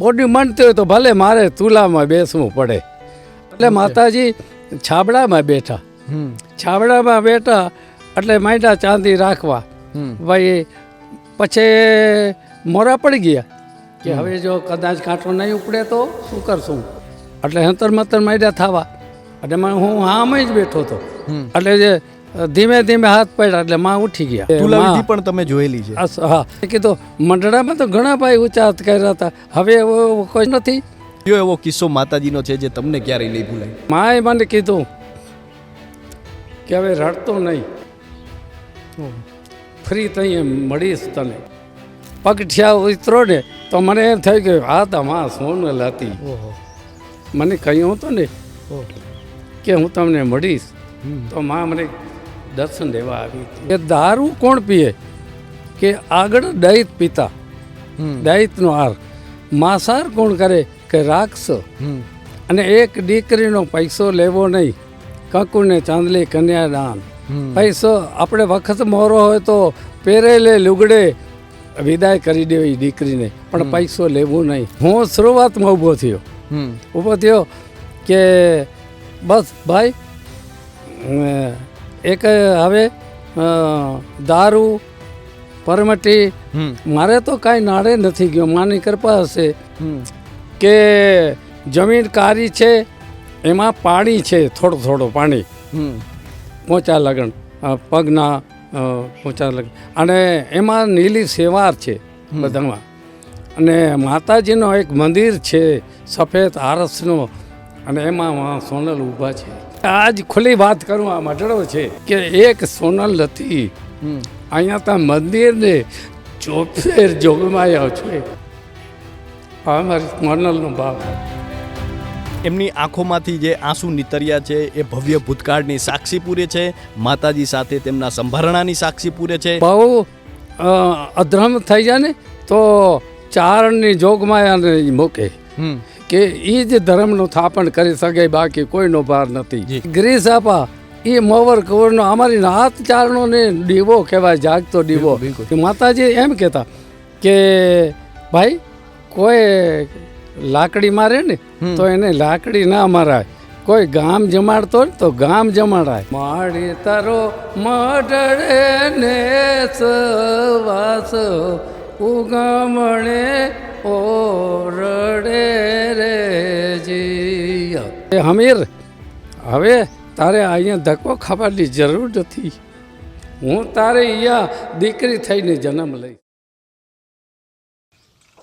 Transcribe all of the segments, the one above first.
Body મનતી હોય તો ભલે મારે તુલામાં બેસવું પડે. એટલે માતાજી છાબડામાં બેઠા. હમ. છાબડામાં બેઠા એટલે માંડા ચાંદી રાખવા. ભાઈ પછી મોરા પડી ગયા કે હવે જો કદાચ કાંઠો નહીં ઉપડે તો શું કરશું? એટલે હંતર મંતર માંડ્યા થવા. એટલે હું આમ જ બેઠો હતો. એટલે જે ધીમે ધીમે હાથ પડ્યા એટલે માં ઉઠી ગયા. તુલાવિધિ પણ તમે જોયેલી છે? હા. કીધું મંડળામાં તો ઘણા ભાઈ ઊંચા હાથ કર્યા હતા. હવે એવો કોઈ નથી. કયો એવો કિસ્સો માતાજીનો છે જે તમને ક્યારેય નહીં ભૂલાય માએ મને કીધું કે હવે રડતો નહીં. ફ્રી તઈ મળીશ તને. પગઠિયા ઉતરો ને તો મને એમ થયું કે આ તો માં સોનલ હતી. મને કહ્યું હતું ને કે હું તમને મળીશ. તો માં મને દર્શન દેવા આવી હતી. એ દારૂ કોણ પીએ? કે આગળ દૈત પીતા. દૈતનો હાર. માંસાહાર કોણ કરે? કે રાક્ષસ. અને એક દીકરીનો પૈસો લેવો નહીં. કંકુને ચાંદલી કન્યાદાન હમ. પૈસો આપણે વખત મોરો હોય તો પહેરેલે લુગડે વિદાય કરી દેવી દીકરીને. પણ પૈસો લેવો નહીં. હું શરૂઆતમાં ઊભો થયો. ઊભો થયો કે બસ ભાઈ એક હવે દારૂ પરમટી. મારે તો કાંઈ નાડે નથી ગયો માની કૃપા હશે. કે જમીન કારી છે એમાં પાણી છે થોડું થોડું પાણી. પોચા લગન પગના પોચા લગન. અને એમાં નીલી સેવાર છે બધામાં. અને માતાજીનો એક મંદિર છે સફેદ આરસનો અને એમાં સોનલ ઊભા છે. આજ ખુલ્લી વાત કરું આ મટડો છે કે એક સોનલ હતી. અહીંયા ત્યાં મંદિરને ચોફેર જોગમાયા છે આ મારી સોનલનો ભાવ એમની આંખોમાંથી જે આંસુ નીતર્યા છે એ ભવ્ય ભૂતકાળની સાક્ષી પૂરે છે માતાજી સાથે તેમના સંભારણાની સાક્ષી પૂરે છે. બહુ અધ્રમ થઈ જાય ને તો ચારણની જોગમાયાને મૂકે. હમ. કે એ જ ધર્મનું થાપણ કરી શકે બાકી કોઈનો ભાર નથી. ગ્રીસ આપા એ મોવર કવરનો અમારી નાથ ચારણો ને દીવો કહેવાય જાગતો દીવો. માતાજી એમ કહેતા કે ભાઈ કોઈ લાકડી મારે ને તો એને લાકડી ના મારાય. કોઈ ગામ જમાડતો ને તો ગામ જમાડાય. માડી તારો મઢડે ને સવાસ ઉગમણે ઓરડે રે હમીર હવે તારે અહીંયા ધક્કો ખાવાની જરૂર નથી. હું તારે અહીંયા દીકરી થઈને જન્મ લઈ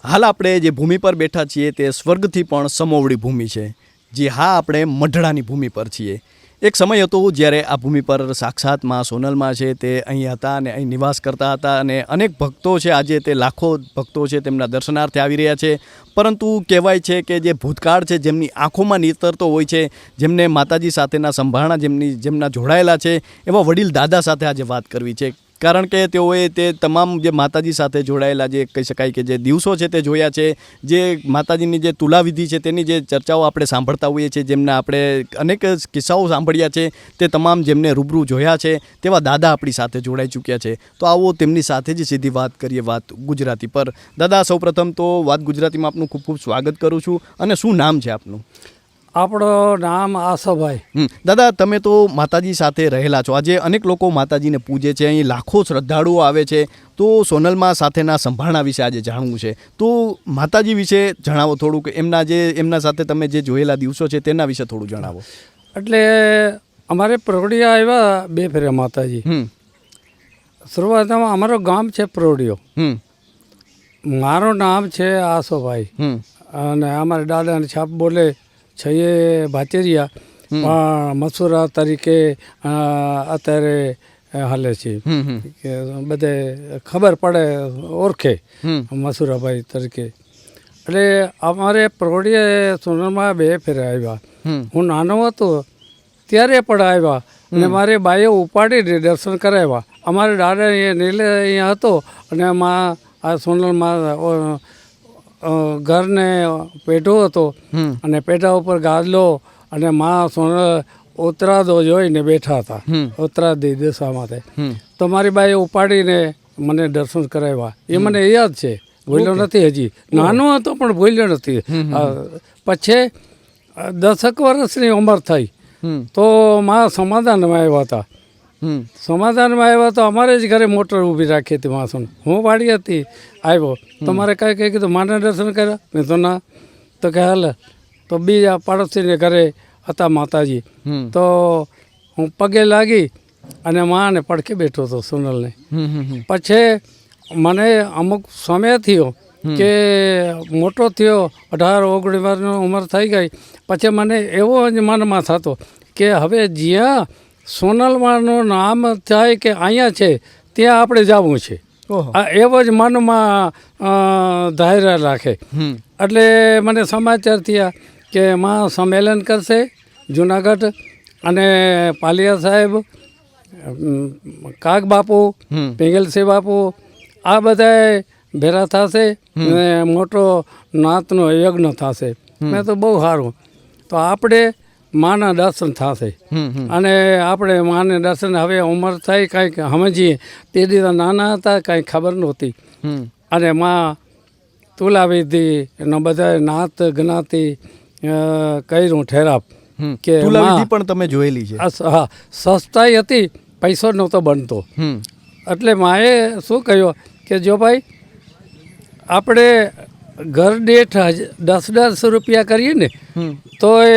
હાલ આપણે જે ભૂમિ પર બેઠા છીએ તે સ્વર્ગથી પણ સમોવડી ભૂમિ છે. જે હા આપણે મઢડાની ભૂમિ પર છીએ. એક સમય હતો જ્યારે આ ભૂમિ પર સાક્ષાતમાં સોનલમાં છે તે અહીં હતા અને અહીં નિવાસ કરતા હતા અને અનેક ભક્તો છે. આજે તે લાખો ભક્તો છે તેમના દર્શનાર્થે આવી રહ્યા છે. પરંતુ કહેવાય છે કે જે ભૂતકાળ છે જેમની આંખોમાં નીતરતો હોય છે, જેમને માતાજી સાથેના સંભાળણા જેમની, જેમના જોડાયેલા છે, એવા વડીલ દાદા સાથે આજે વાત કરવી છે. કારણ કે તેઓએ તે તમામ જે માતાજી સાથે જોડાયેલા જે કહી શકાય કે જે દિવસો છે તે જોયા છે, જે માતાજીની જે તુલાવિધિ છે તેની જે ચર્ચાઓ આપણે સાંભળતા હોઈએ છીએ, જેમના આપણે અનેક કિસ્સાઓ સાંભળ્યા છે, તે તમામ જેમને રૂબરૂ જોયા છે, તેવા દાદા આપણી સાથે જોડાઈ ચૂક્યા છે. તો આવો તેમની સાથે જ સીધી વાત કરીએ વાત ગુજરાતી પર. દાદા, સૌપ્રથમ તો વાત ગુજરાતીમાં આપનું ખૂબ ખૂબ સ્વાગત કરું છું અને શું નામ છે આપનું? આપણો નામ આસોભાઈ. દાદા તમે તો માતાજી સાથે રહેલા છો. આજે અનેક લોકો માતાજીને પૂજે છે. અહીં લાખો શ્રદ્ધાળુઓ આવે છે. તો સોનલમાં સાથેના સંભાળણા વિશે આજે જાણવું છે. તો માતાજી વિશે જણાવો થોડુંક એમના જે એમના સાથે તમે જે જોયેલા દિવસો છે તેના વિશે થોડું જણાવો. એટલે અમારે પ્રૌઢિયા આવ્યા બે ફેરા માતાજી. શરૂઆતમાં અમારું ગામ છે પ્રૌઢિયો. મારું નામ છે આસોભાઈ અને અમારા દાદાને છાપ બોલે છે ભાચેરિયા પણ મસુરા તરીકે અત્યારે હાલે છે. બધે ખબર પડે ઓળખે મસુરાભાઈ તરીકે. એટલે અમારે પ્રૌઢીએ સોનલમાં બે ફેરા આવ્યા. હું નાનો હતો ત્યારે પણ આવ્યા. અને મારે બાઈએ ઉપાડીને દર્શન કરાવ્યા. અમારે દાદા એ નીલે અહીંયા હતો અને માં આ સોનલમાં ઘરને પેટો હતો અને પેટા ઉપર ગાદલો અને માં સોનલ ઉતરાદો જોઈને બેઠા હતા. હમ. ઉતરાદી માટે. તે મારી બાઈએ ઉપાડીને મને દર્શન કરાવ્યા. એ મને યાદ છે. ભૂલ્યો નથી હજી. નાનો હતો પણ ભૂલ્યો નથી. પછી દસક વર્ષની ઉંમર થઈ. તો મા સમાધાનમાં આવ્યા હતા. સમાધાનમાં આવ્યા તો અમારે જ ઘરે મોટર ઊભી રાખી હતી માસુન હું પાડી હતી. આવ્યો. તો મારે કાંઈ કંઈ કીધું માના દર્શન કર્યા? મેં તો ના. તો કે હાલ. તો બીજા પાડોશીને ઘરે હતા માતાજી. તો હું પગે લાગી અને માને પડખે બેઠો હતો સોનલને. પછી મને અમુક સમય થયો કે મોટો થયો અઢાર ઓગણીસ વર્ષની ઉંમર થઈ ગઈ. પછી મને એવો જ મનમાં થતો કે હવે જ્યાં સોનલમાનું નામ થાય કે અહીંયા છે ત્યાં આપણે જવું છે. આ એવો જ મનમાં અ, રાખે. એટલે મને સમાચાર થયા કે માં સંમેલન કરશે જુનાગઢ અને પાલિયા સાહેબ કાગ બાપુ પિંગલસિંહ બાપુ આ બધાએ ભેરા થશે ને મોટો નાતનો યજ્ઞ થશે. મેં તો બહુ સારું તો આપણે માના દર્શન થશે. અને આપણે માને દર્શન હવે ઉંમર થઈ કાંઈક સમજીએ. તે દિવસ નાના હતા કાંઈ ખબર નહોતી. અને માં તુલાવિધિ એનો બધા નાત જ્ઞાતિ કર્યું ઠેરાપ કે પણ તમે જોયેલી છે. હા સસ્તાઈ હતી પૈસો નહોતો બનતો. એટલે માએ શું કહ્યું કે જો ભાઈ આપણે ઘર દીઠ દસ દસ રૂપિયા કરીએ ને તો એ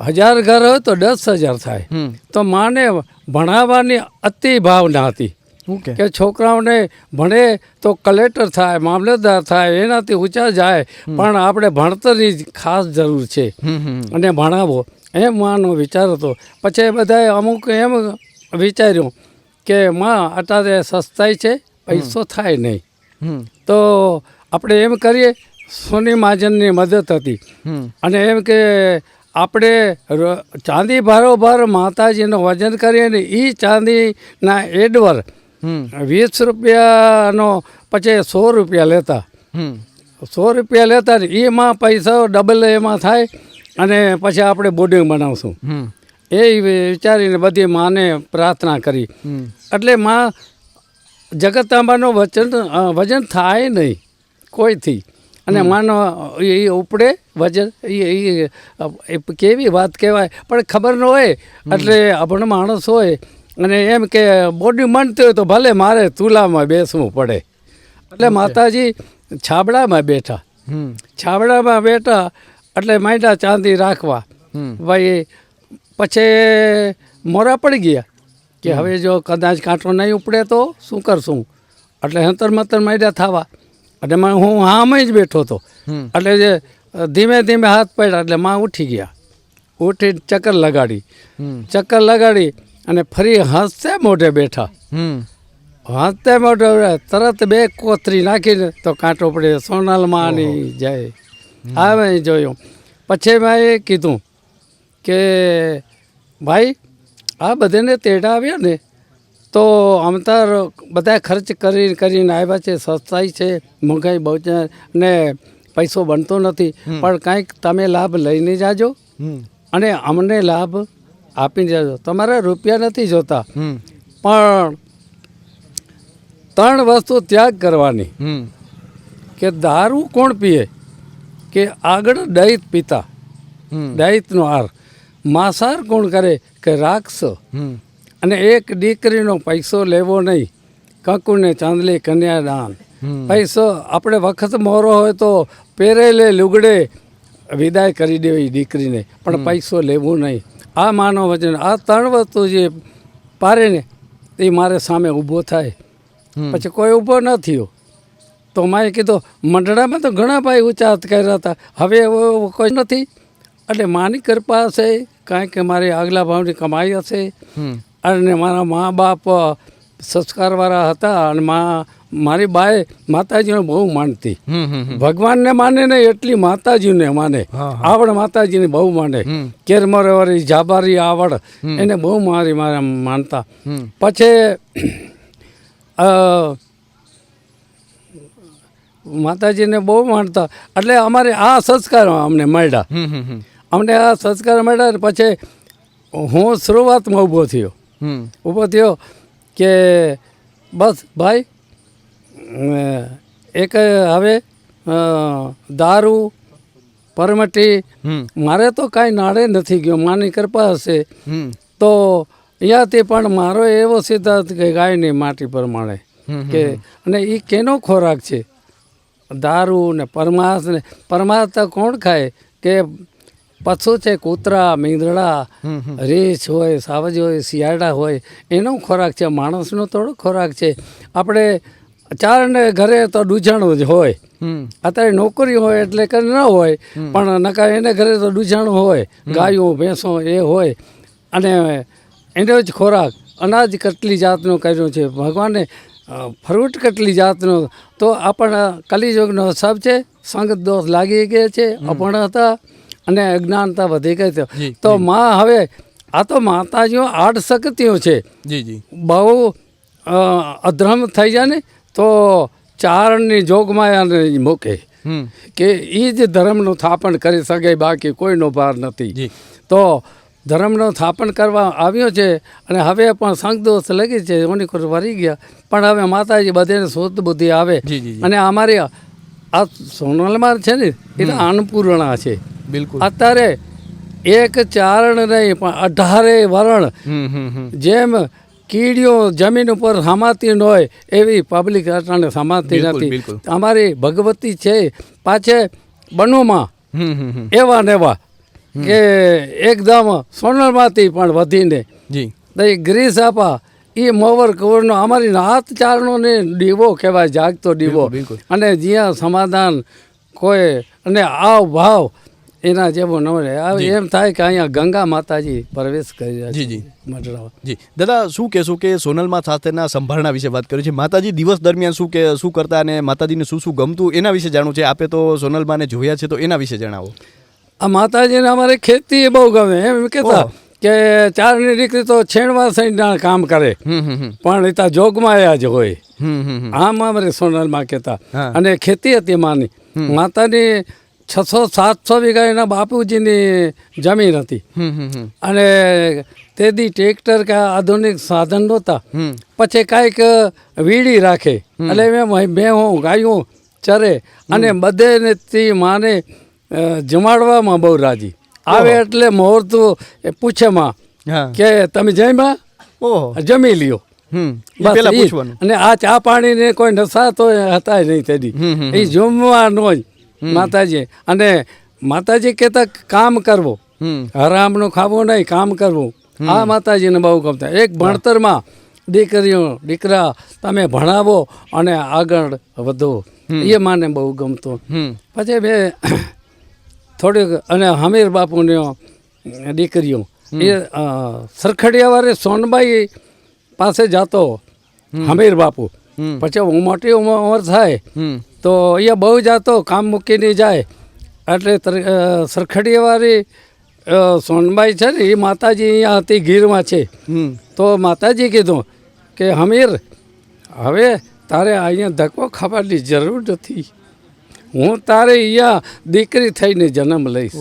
હજાર ઘર હોય તો દસ હજાર થાય. તો માને ભણાવવાની અતિ ભાવના હતી. કે? છોકરાઓને ભણે તો કલેક્ટર થાય મામલતદાર થાય એનાથી ઊંચા જાય. પણ આપણે ભણતરની જ ખાસ જરૂર છે. અને ભણાવો. એમ માનો વિચાર હતો. પછી બધાએ અમુક એમ વિચાર્યું કે માં અત્યારે સસ્તાઈ છે પૈસો થાય નહીં. તો આપણે એમ કરીએ સોની મહાજનની મદદ હતી. અને એમ કે આપણે ચાંદી ભારોભાર માતાજીનું વજન કરીએ ને એ ચાંદીના એડવર વીસ રૂપિયાનો પછી સો રૂપિયા લેતા. સો રૂપિયા લેતા ને એમાં પૈસા ડબલ એમાં થાય અને પછી આપણે બોર્ડિંગ બનાવશું. એ વિચારીને બધી માને પ્રાર્થના કરી. એટલે માં જગતાંબાનું વચન વજન થાય નહીં કોઈથી. અને માનો એ ઉપડે વજન એ એ- કેવી વાત કહેવાય? પણ ખબર ન હોય એટલે અભણ માણસ હોય અને એમ કે બોડી મનતી હોય તો ભલે મારે તુલામાં બેસવું પડે. એટલે માતાજી છાબડામાં બેઠા. હમ. છાબડામાં બેઠા એટલે માંડા ચાંદી રાખવા. ભાઈ પછી મોરા પડી ગયા કે હવે જો કદાચ કાંટો નહીં ઉપડે તો શું કરશું? એટલે હંતર મંતર માંડ્યા થવા. એટલે હું હામે જ બેઠો હતો. એટલે જે ધીમે ધીમે હાથ પડ્યા એટલે માં ઉઠી ગયા. ઉઠી ચક્કર લગાડી. ચક્કર લગાડી અને ફરી હસતે મોઢે બેઠા. હમ. હસતે મોઢે તરત બે કોથરી નાખીને તો કાંટો પડે સોનલમાની જાય. આવે જોયું. પછી મેં એ કીધું કે ભાઈ આ બધાને તેડા આવ્યા ને તો અમતાર બધા ખર્ચ કરી કરીને આવ્યા છે સસ્તાઈ છે મોંઘાઈ બહુ છે ને પૈસો બનતો નથી. પણ કંઈક તમે લાભ લઈને જાજો અને અમને લાભ આપીને જાજો. તમારે રૂપિયા નથી જોતા. પણ ત્રણ વસ્તુ ત્યાગ કરવાની. કે દારૂ કોણ પીએ? કે આગળ દૈત પીતા. દૈતનો આર માંસાહાર કોણ કરે? કે રાક્ષ હમ. અને એક દીકરીનો પૈસો લેવો નહીં. કંકુને ચાંદલી કન્યાદાન. પૈસો આપણે વખત મોરો હોય તો પહેરેલે લુગડે વિદાય કરી દેવી દીકરીને. પણ પૈસો લેવું નહીં. આ માનવ વચન આ ત્રણ વસ્તુ જે પારે ને એ મારે સામે ઊભો થાય. પછી કોઈ ઊભો ન થયો. તો માએ કીધું મંડળામાં તો ઘણા ભાઈ ઊંચા હાથ કર્યા હતા. હવે એવો કોઈ નથી. એટલે માની કૃપા હશે કારણ કે મારી આગલા ભાવની કમાઈ હશે. અને મારા મા બાપ સંસ્કારવાળા હતા અને મા મારી બાએ માતાજીને બહુ માનતી. ભગવાનને માને ને એટલી માતાજીને માને. આવડ માતાજીને બહુ માને. હમ. કેરમરવાળી જાબારી આવડ એને બહુ મારી મારે માનતા. પછી માતાજીને બહુ માનતા. એટલે અમારે આ સંસ્કાર અમને મળ્યા. અમને આ સંસ્કાર મળ્યા પછી હું શરૂઆતમાં ઊભો થયો. ઊભો થયો કે બસ ભાઈ એક હવે દારૂ પરમટી મારે તો કાંઈ નાડે નથી ગયો માની કૃપા હશે. તો અહીંયાથી પણ મારો એવો સિદ્ધાંત કે ગાયની માટી પ્રમાણે કે અને એ કેનો ખોરાક છે? દારૂ ને પરમાસ ને પરમાસ તો કોણ ખાય? કે પશુ છે કૂતરા મીંદડા. રીછ હોય સાવજ હોય શિયાળા હોય એનો ખોરાક છે માણસનો થોડો ખોરાક છે. આપણે ચારને ઘરે તો ડૂજાણું જ હોય. અત્યારે નોકરી હોય એટલે કે ન હોય પણ નકા એને ઘરે તો ડૂજાણું હોય ગાયો ભેંસો એ હોય. અને એનો જ ખોરાક અનાજ કેટલી જાતનો કર્યો છે? ભગવાને ફ્રૂટ કેટલી જાતનો? તો આપણ કલિયુગનો સબ છે સંગત દોષ લાગી ગયા છે અપણતા અને અજ્ઞાનતા વધી ગઈ છે. તો માં હવે આ તો માતાજીઓ આઠ શક્તિઓ છે. બહુ અધ્રમ થઈ જાય ને તો ચારણની જોગમાયાને મૂકે. કે એ જ ધર્મનું થાપણ કરી શકે બાકી કોઈનો ભાર નથી. તો ધર્મનો સ્થાપન કરવા આવ્યો છે અને હવે પણ સંઘદોષ લગી છે ઓની વરી ગયા. પણ હવે માતાજી બધેને શુદ્ધ બુદ્ધિ આવે. અને અમારી આ સોનલમાં છે ને એ અન્નપૂર્ણા છે. બિલકુલ. અત્યારે એક ચારણ નહીં પણ અઢારે વરણ. જેમ કીડીઓ જમીન ઉપર સમાતી ન હોય એવી પબ્લિક અટાણે સમાતી નથી. અમારી ભગવતી છે પાછે બનુમાં હમ હમ હમ. એવા ને એવા કે એકદમ સોનલમાંથી પણ વધીને. જી. ગ્રીસ આપા એ મોવર કવરનો અમારી હાથ ચારણો ને દીવો કહેવાય જાગતો દીવો. અને જ્યાં સમાધાન કોઈ અને આવ ભાવ એના જેવો ન રહે. એમ થાય કે અહીંયા ગંગા માતાજી પ્રવેશ કરી રહ્યા જી, જી. જી. દાદા શું કહેશું કે સોનલમાં સાથેના સંભાળના વિશે વાત કરી છે? માતાજી દિવસ દરમિયાન શું કે શું કરતા અને માતાજીને શું શું ગમતું એના વિશે જાણવું છે? આપે તો સોનલમાને જોયા છે તો એના વિશે જણાવો. આ માતાજીને અમારે ખેતી એ બહુ ગમે એમ કહેતા. કે ચારની દીકરી તો છેણવા સૈના કામ કરે. પણ એ તો જોગમાયા જ હોય. હમ આમ અમારે સોનલમાં કહેતા. અને ખેતી હતી માની. માતાની છસો સાતસો વીઘા એના બાપુજીની જમીન હતી. અને તે દી ટ્રેક્ટર કે આધુનિક સાધન નહોતા. પછી કાંઈક વીડી રાખે. એટલે મેં મેં હું ગાયું ચરે. અને બધે ને તે માને જમાડવામાં બહુ રાજી. આવે એટલે મુહૂર્ત એ પૂછે માં કે તમે જમ્યા? જમી લ્યો. અને આ ચા પાણીને કોઈ નશા તો હતા નહીં હમ, એ જમવાનો જ માતાજી. અને માતાજી કહેતા કામ કરવો. હરામનું ખાવું નહીં કામ કરવું. આ માતાજીને બહુ ગમતા. એક ભણતરમાં દીકરીઓ દીકરા તમે ભણાવો અને આગળ વધો. એ માને બહુ ગમતું. પછી મેં થોડીક અને હમીર બાપુની દીકરીઓ. એ સરખડિયાવારે સોનબાઈ પાસે જતો હમીર બાપુ. પછી હું મોટી ઉંમર થાય તો અહીંયા બહુ જાતો કામ મૂકીને જાય. એટલે સરખડિયાવાળી સોનબાઈ છે ને એ માતાજી અહીંયા હતી ગીરમાં છે. તો માતાજી કીધું કે હમીર હવે તારે અહીંયા ધક્કો ખાવાની જરૂર નથી. હું તારે અહીંયા દીકરી થઈને જન્મ લઈશ.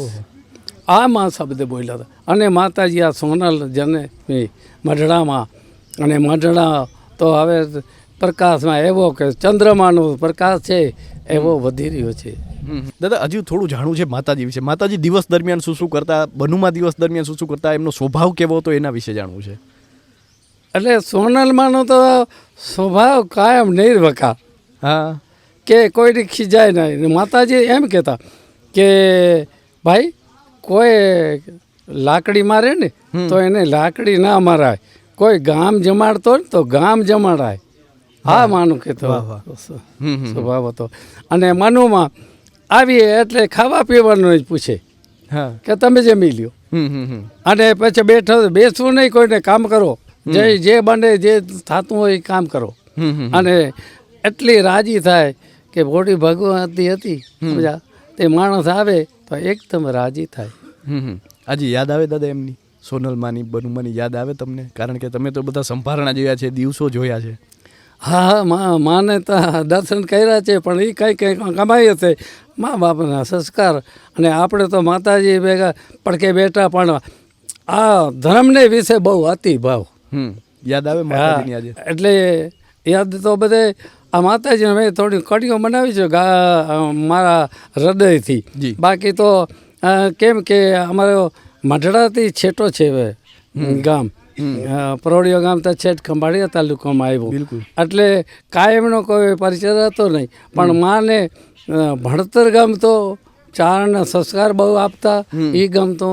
આ માં શબ્દ બોલ્યા હતા. અને માતાજી આ સોનલ જને મઢડામાં અને મઢડા તો હવે પ્રકાશમાં એવો કે ચંદ્રમાનો પ્રકાશ છે એવો વધી રહ્યો છે. દાદા હજુ થોડું જાણવું છે માતાજી વિશે. માતાજી દિવસ દરમિયાન શું શું કરતા? બનુમાં દિવસ દરમિયાન શું શું કરતા? એમનો સ્વભાવ કેવો હતો એના વિશે જાણવું છે? એટલે સોનલમાંનો તો સ્વભાવ કાયમ નિર્વકા હા. કે કોઈને ખીજાય નહીં. માતાજી એમ કહેતા કે ભાઈ કોઈ લાકડી મારે ને તો એને લાકડી ના મારાય. કોઈ ગામ જમાડતો ને તો ગામ જમાડાય. હા માનું કહેતો. સ્વભાવ હતો. અને મનુમાં આવીએ એટલે ખાવા પીવાનું જ પૂછે હા. કે તમે જમી લ્યો અને પછી બેઠો બેસવું નહીં કોઈને કામ કરો. જે જે બને જે થતું હોય એ કામ કરો. અને એટલી રાજી થાય કે મોટી ભગવતી હતી? તે માણસ આવે તો એકદમ રાજી થાય. આજે યાદ આવે દાદા એમની? સોનલમાની બનુમાની યાદ આવે તમને? કારણ કે તમે તો બધા સંભારણા જોયા છે દિવસો જોયા છે. હા હા માને તો દર્શન કર્યા છે પણ એ કંઈ કંઈ કમાઈ હશે. મા બાપના સંસ્કાર અને આપણે તો માતાજી ભેગા પડકે બેઠા પણ આ ધર્મને વિશે બહુ અતિ ભાવ હમ યાદ આવે એટલે યાદ તો બધે આ માતાજીને મેં થોડી કડીઓ બનાવી છે મારા હૃદયથી. બાકી તો કેમ કે અમારો મઢડાથી છેટો છે હવે ગામ. અ, ગામ તો છેટ ખંભાળિયા તાલુકામાં આવ્યું. બિલકુલ. એટલે કાયમનો કોઈ પરિચય હતો નહીં. પણ માને ભણતર ગામ ગમતો ચારણના સંસ્કાર બહુ આપતા એ ગમતો.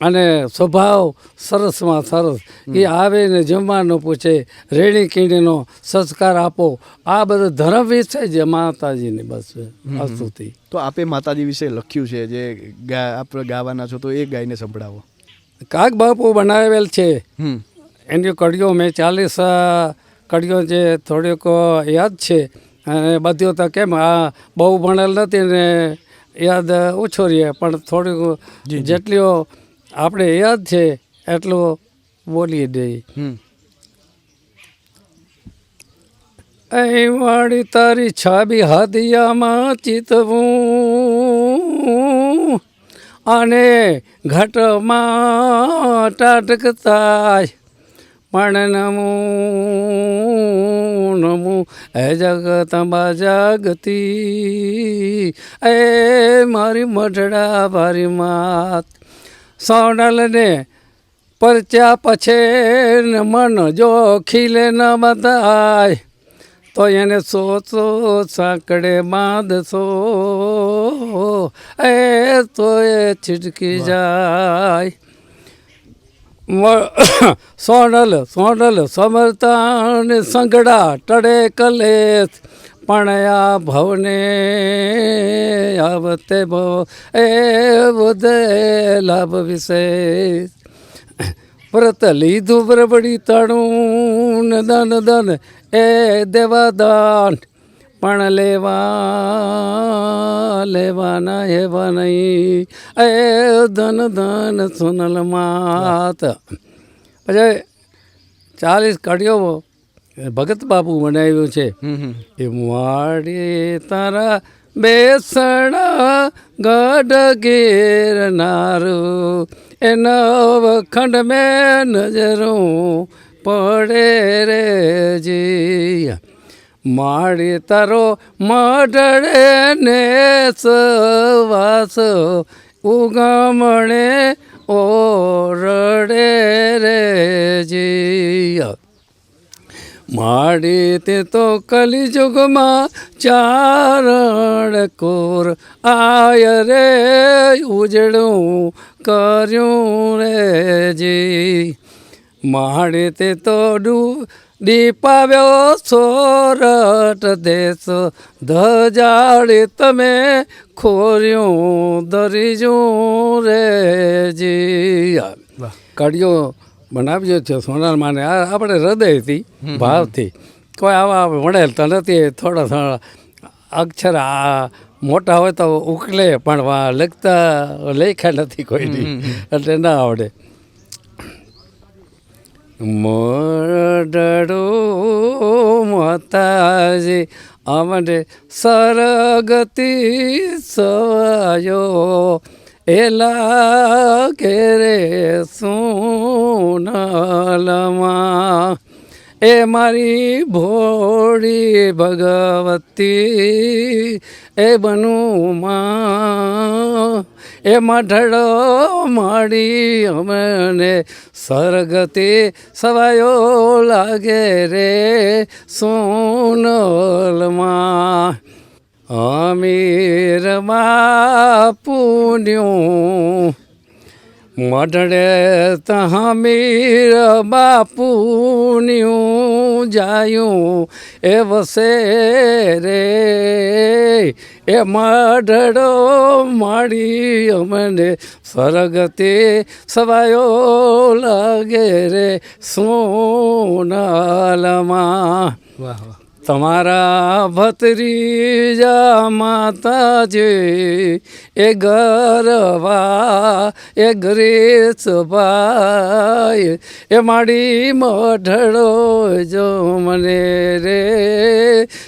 અને સ્વભાવ સરસમાં સરસ. એ આવે ને જમવાનું પૂછે રેણી કીણીનો સંસ્કાર આપો. આ બધું ધર્મ વિશે જ માતાજીની બસ વસ્તુથી તો આપે માતાજી વિશે લખ્યું છે જે ગા આપણે ગાવાના છો તો એ ગાયને સંભળાવો. કાક બાપુ બનાવેલ છે. એની કડીઓ મેં ચાલીસ કડીઓ જે થોડીક યાદ છે. અને બધું તો કેમ આ બહુ ભણેલ નથી ને યાદ ઓછો રહે પણ થોડીક જેટલીઓ આપણે યાદ છે એટલું બોલી દઈએ અહીં વાળી તારી છાબી હાદિયામાં ચિતવું અને ઘટમાં ટાટકતા પણ નમો નમો હે જગતમાં જગતી એ મારી મઢડા ભારી માત સોનલને પરચ્યા પછે ને મન જો ખીલે ન બધાય તો એને સોચો સાંકડે બાંધશો એ તો એ છીટકી જાય સોનલ સોનલ સમરતા ને સંગડા ટળે કલેશ. પણ આ ભવને આવતે ભવ, એ બધે લાભ વિશેષ. વ્રત લીધું બ્રબડી તણું દન દન એ દેવા દાન પણ લેવા લેવાના એવા નહીં. એ ધન ધન સુનલ માત. પછી ચાલીસ કડીઓ ભગત બાપુ બનાવ્યું છે. એ માડી તારા બેસણા ગઢ ગીરનારું એ નવ ખંડ મેં નજરું પડે રે જી માડી તારો મઢડે ને સવાસ ઉગમણે ઓરડે રે જીયા. માડી તે તો કલિયુગમાં ચારણ કોર આય રે, ઉજળું કર્યું રે જી. માડી તે તો ડુ દીપાવ્યો સોરઠ દેશ ધજાડી તમે ખોર્યું દરિજું રે જી કડિયો બનાવ્યો છે સોનાર માને. આ આપણે હૃદયથી ભાવથી કોઈ આવા વણેલ તો નથી થોડા થોડા અક્ષર આ મોટા હોય તો ઉકલે પણ લખતા લેખા નથી કોઈની. એટલે ના આવડે. મોડડો માતાજી અમને સરગતી સવાયો. એલા ઘેરે સોનલમાં. એ મારી ભોળી ભગવતી એ બનુમાં એ મઢડો મળી અમને સરગતી સવાયો લાગે રે સોનલમાં. અમીરમાં પુણ્યું મઢડે તહમીર બાપુન્યું જાયું. એ વસે રે, એ મઢડો માડી અમને સ્વર્ગતે સવાયો લાગે રે સોનાલમાં. વાહ વાહ. તમારા ભત્રીજા માતાજી, એ ગરવા, એ ભાઈ, એ માડી મઢડો જો મને રે,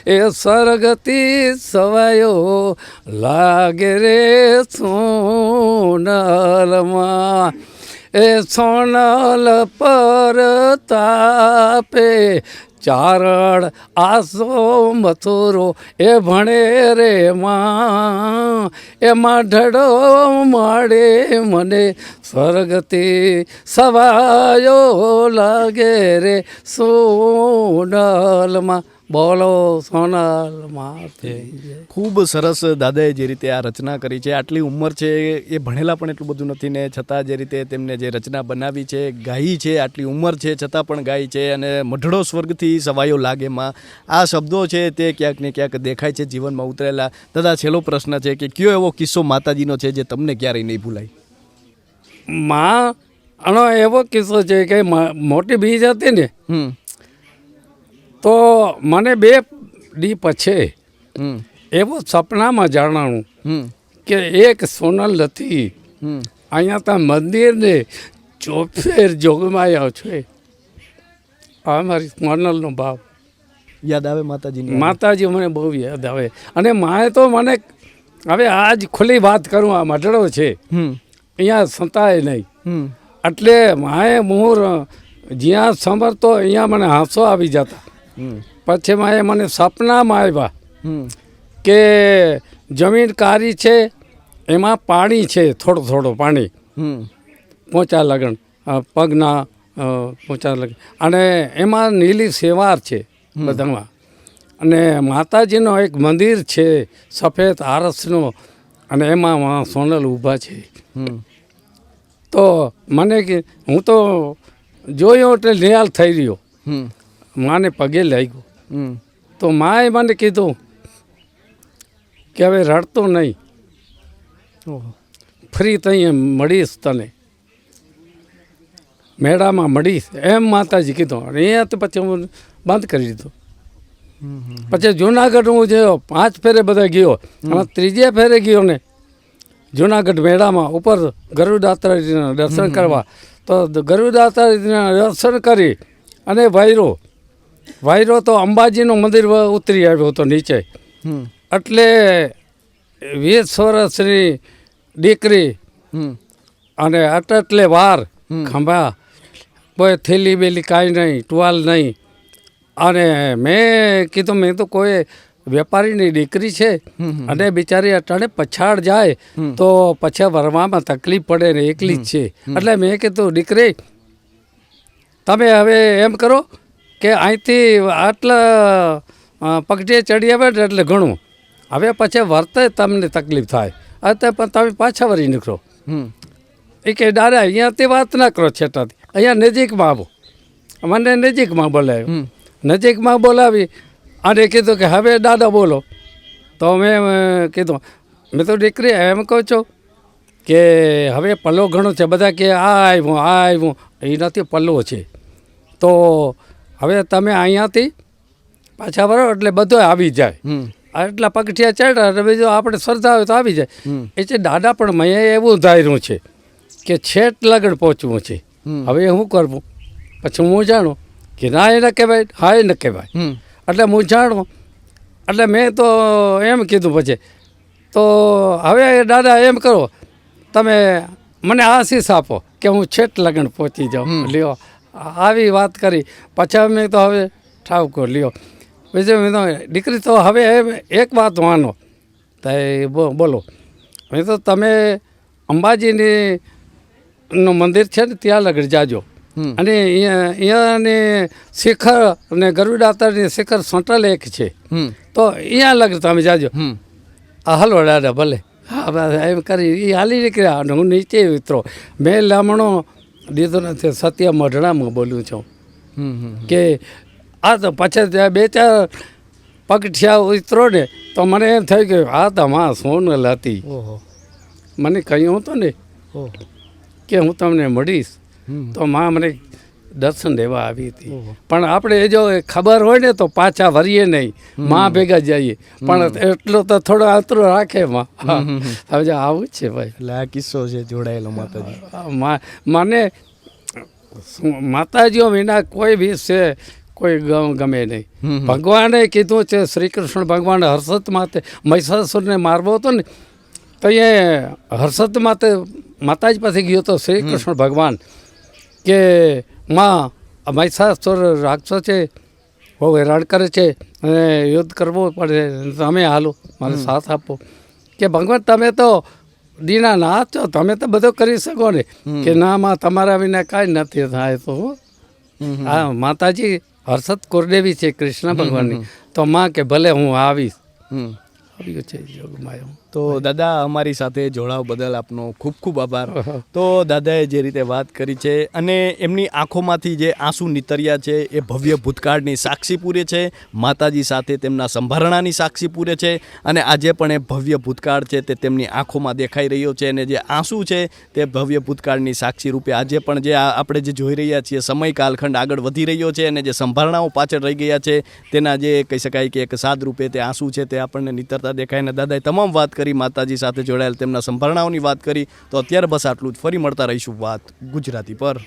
એ સ્વર્ગતી સવાયો લાગે રે સોનલમાં. એ સોનલ પર તાપે ચારણ આસો મથુરો, એ ભણે રે માં, એમાં ઢળો માડે મને. સ્વર્ગથી સવાયો લાગે રે સોનલમાં. બોલો સોનલ ખૂબ સરસ દાદાએ જે રીતે આ રચના કરી છે આટલી ઉંમર છે એ ભણેલા પણ એટલું બધું નથી ને છતાં જે રીતે તેમને જે રચના બનાવી છે ગાઈ છે આટલી ઉંમર છે છતાં પણ ગાઈ છે અને મઢડો સ્વર્ગથી સવાયો લાગે માં. આ શબ્દો છે તે ક્યાંક ને ક્યાંક દેખાય છે જીવનમાં ઉતરેલા. દાદા છેલ્લો પ્રશ્ન છે કે કયો એવો કિસ્સો માતાજીનો છે જે તમને ક્યારેય નહીં ભૂલાય? માં આનો એવો કિસ્સો છે કે મોટી બીજ હતી ને હમ. તો મને બે દી પછી એવું સપનામાં જાણવાનું કે એક સોનલ નથી અહીંયા ત્યાં મંદિરને ચોફેર જોગમાયા છે આ મારી સોનલનો ભાવ. યાદ આવે માતાજીની માતાજી મને બહુ યાદ આવે. અને માએ તો મને હવે આજ ખુલ્લી વાત કરું આ મઢડો છે. અહીંયા સંતાય નહીં. એટલે માએ મોર જ્યાં સમરતો અહીંયા મને હાંસો આવી જતા. હમ. પછી માએ મને સપનામાં આવ્યા કે જમીન કારી છે એમાં પાણી છે થોડું થોડું પાણી. પોચા લગન પગના પોચા લગન. અને એમાં નીલી સેવાર છે બધામાં. અને માતાજીનો એક મંદિર છે સફેદ આરસનો અને એમાં સોનલ ઊભા છે. તો મને કે હું તો જોયો એટલે નિહાલ થઈ રહ્યો. માને પગે લાગ્યો. તો માએ મને કીધું કે હવે રડતો નહીં. ફ્રી તઈ મળીશ તને. મેળામાં મળીશ. એમ માતાજી કીધું. અને અહીંયા તો પછી હું બંધ કરી દીધું. પછી જુનાગઢ હું ગયો પાંચ ફેરે બધા ગયો. અને ત્રીજે ફેરે ગયો ને જુનાગઢ મેળામાં ઉપર ગરુદાત્રાજીના દર્શન કરવા. તો ગરુદાત્રાજીના દર્શન કરી અને વાયરો વાયરો તો અંબાજીનું મંદિર ઉતરી આવ્યો હતો નીચે. એટલે વીસ વર્ષની દીકરી અને અને અટલે વાર ખંભા કોઈ થેલી બેલી કાંઈ નહીં ટુવાલ નહીં. અને મેં કીધું મેં તો કોઈ વેપારીની દીકરી છે. અને બિચારી અટાણે પછાડ જાય તો પછી વરવામાં તકલીફ પડે ને એકલી જ છે. એટલે મેં કીધું દીકરી તમે હવે એમ કરો કે અહીંથી આટલા પગઢીએ ચડી આવે એટલે ઘણું. હવે પછી વર્તે તમને તકલીફ થાય. અત્યારે પણ તમે પાછા વળી નીકળો. હમ. એ કે દાદા અહીંયાથી વાત ના કરો છેટાથી. અહીંયા નજીકમાં આવો. મને નજીકમાં બોલાવ્યો. નજીકમાં બોલાવી અને કીધું કે હવે દાદા બોલો. તો મેં કીધું મેં તો દીકરી એમ કહું છું કે હવે પલ્લો ઘણો છે. બધા કે આ આવ્યું આ આવ્યું. એ નથી પલ્લો છે. તો હવે તમે અહીંયાથી પાછા વળો એટલે બધો આવી જાય. એટલા પગથિયા ચડ્યા એટલે બીજું આપણે શ્રદ્ધા હોય તો આવી જાય. એટલે દાદા પણ મેં એવું ધાર્યું છે કે છેટ લગડ પહોંચવું છે. હવે શું કરવું? પછી હું જાણું કે ના એ ન કહેવાય હા એ ન કહેવાય. એટલે હું જાણું એટલે મેં તો એમ કીધું પછી તો હવે દાદા એમ કરો તમે મને આશીષ આપો કે હું છેટ લગન પહોંચી જાઉં. લ્યો આવી વાત કરી. પછી મેં તો હવે ઠાવકો લ્યો. બીજું મેં તો દીકરી તો હવે એક વાત માનો તો બોલો. મેં તો તમે અંબાજીની નું મંદિર છે ને ત્યાં લગડ જાજો. અને અહીંયા અહીંયાની શિખર અને ગરુડાતાની શિખર સોટલ એક છે. તો અહીંયા લગ તમે જાજો. આ હલો દાદા ભલે. હા એમ કરી એ હાલી નીકળ્યા અને હું નીચે ઉતરો. મેં લામણો દીધો નથી. સત્ય મઢડામાં બોલું છું. કે આ તો પછી ત્યાં બે ચાર પગઠિયા ઉતરો ને તો મને એમ થયું કે આ તો માં સોનલ હતી. મને કહ્યું હતું ને કે હું તમને મળીશ. તો માં મને દર્શન દેવા આવી હતી. પણ આપણે જો ખબર હોય ને તો પાછા વરીએ નહીં. માં ભેગા જઈએ. પણ એટલો તો થોડો આતરો રાખે માં. હવે આવું છે ભાઈ. એટલે આ કિસ્સો છે જોડાયેલો માતાજી. મને માતાજીઓ વિના કોઈ બી છે કોઈ ગમે નહીં. ભગવાને કીધું છે શ્રી કૃષ્ણ ભગવાન હર્ષદ માતે મહિષાસુરને મારવો હતો ને તો એ હર્ષદ માતે માતાજી પાસે ગયો હતો શ્રી કૃષ્ણ ભગવાન કે માં મહિષાસુર રાક્ષસો છે. બહુ હેરાન કરે છે અને યુદ્ધ કરવું પડે. તમે હાલો મને સાથ આપો. કે ભગવાન તમે તો દીના ના છો તમે તો બધું કરી શકો ને. કે ના માં તમારા વિના કાંઈ નથી થાય તો. હા માતાજી હર્ષદ કુરદેવી છે કૃષ્ણ ભગવાનની. તો માં કે ભલે હું આવીશ. આવ્યું છે યોગમાં તો દાદા અમારી સાથે જોડાવ બદલ આપનો ખૂબ ખૂબ આભાર. તો દાદાએ જે રીતે વાત કરી છે અને એમની આંખોમાંથી જે આંસુ નીતર્યા છે એ ભવ્ય ભૂતકાળની સાક્ષી પૂરે છે માતાજી સાથે તેમના સંભારણાની સાક્ષી પૂરે છે અને આજે પણ એ ભવ્ય ભૂતકાળ છે તે તેમની આંખોમાં દેખાઈ રહ્યો છે અને જે આંસુ છે તે ભવ્ય ભૂતકાળની સાક્ષી રૂપે આજે પણ જે આપણે જે જોઈ રહ્યા છીએ સમય કાલખંડ આગળ વધી રહ્યો છે અને જે સંભારણાઓ પાછળ રહી ગયા છે તેના જે કહી શકાય કે એક સાદ રૂપે તે આંસુ છે તે આપણને નીતરતા દેખાય દાદાએ તમામ વાત કરી, માતાજી સાથે જોડાયેલ તેમના સંભારણાઓની વાત કરી, તો અત્યારે બસ આટલું જ. ફરી મળતા રહીશું વાત ગુજરાતી પર.